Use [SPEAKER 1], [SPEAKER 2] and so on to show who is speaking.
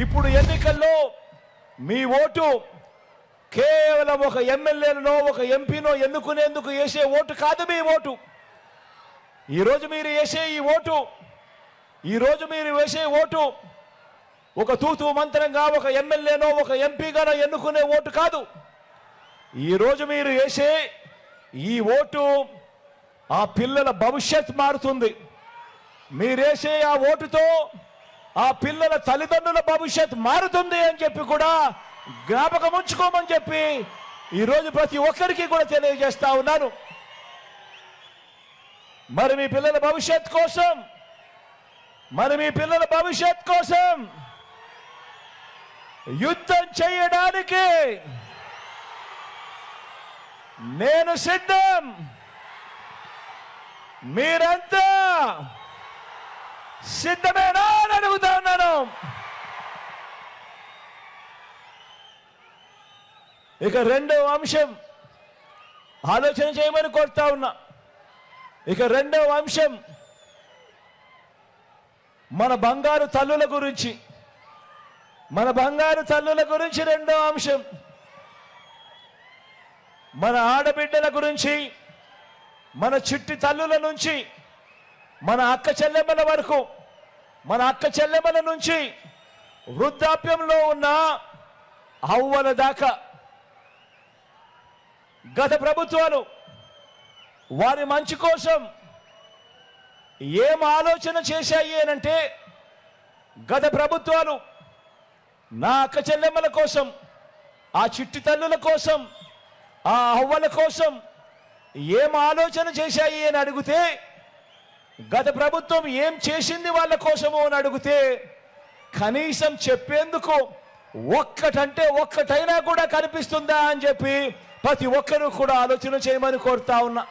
[SPEAKER 1] ఇప్పుడు ఎన్నికల్లో మీ ఓటు కేవలం ఒక ఎమ్మెల్యేనో ఒక ఎంపీనో ఎన్నుకునేందుకు వేసే ఓటు కాదు మీ ఓటు. ఈరోజు మీరు వేసే ఈ ఓటు ఈరోజు మీరు వేసే ఓటు ఒక తూతు మంత్రంగా ఒక ఎమ్మెల్యేనో ఒక ఎంపీగానో ఎన్నుకునే ఓటు కాదు. ఈరోజు మీరు వేసే ఈ ఓటు ఆ పిల్లల భవిష్యత్ మారుతుంది. మీరేసే ఆ ఓటుతో ఆ పిల్లల తల్లిదండ్రుల భవిష్యత్ మారుతుంది అని చెప్పి కూడా జ్ఞాపకం ఉంచుకోమని చెప్పి ఈరోజు ప్రతి ఒక్కరికి కూడా తెలియజేస్తా ఉన్నాను. మరి మీ పిల్లల భవిష్యత్ కోసం మరి మీ పిల్లల భవిష్యత్ కోసం యుద్ధం చేయడానికి నేను సిద్ధం. మీరంతా సిద్ధమేనా అని అడుగుతా ఉన్నాను ఇక రెండవ అంశం. ఆలోచన చేయమని కోరుతా ఉన్నా. ఇక రెండవ అంశం. మన బంగారు తల్లుల గురించి. మన బంగారు తల్లుల గురించి రెండో అంశం. మన ఆడబిడ్డల గురించి మన చిట్టి తల్లుల నుంచి మన అక్క చెల్లెమ్మల వరకు మన అక్క చెల్లెమ్మల నుంచి వృద్ధాప్యంలో ఉన్న అవ్వల దాకా గత ప్రభుత్వాలు వారి మంచి కోసం ఏం ఆలోచన చేశాయి అనంటే గత ప్రభుత్వాలు నా అక్క చెల్లెమ్మల కోసం ఆ చిట్టి తల్లుల కోసం ఆ అవ్వల కోసం ఏం ఆలోచన చేశాయి అని అడిగితే గత ప్రభుత్వం ఏం చేసింది వాళ్ళ కోసము అని అడిగితే కనీసం చెప్పేందుకు ఒక్కటంటే ఒక్కటైనా కూడా కనిపిస్తుందా అని చెప్పి ప్రతి ఒక్కరూ కూడా ఆలోచన చేయమని కోరుతా ఉన్నా.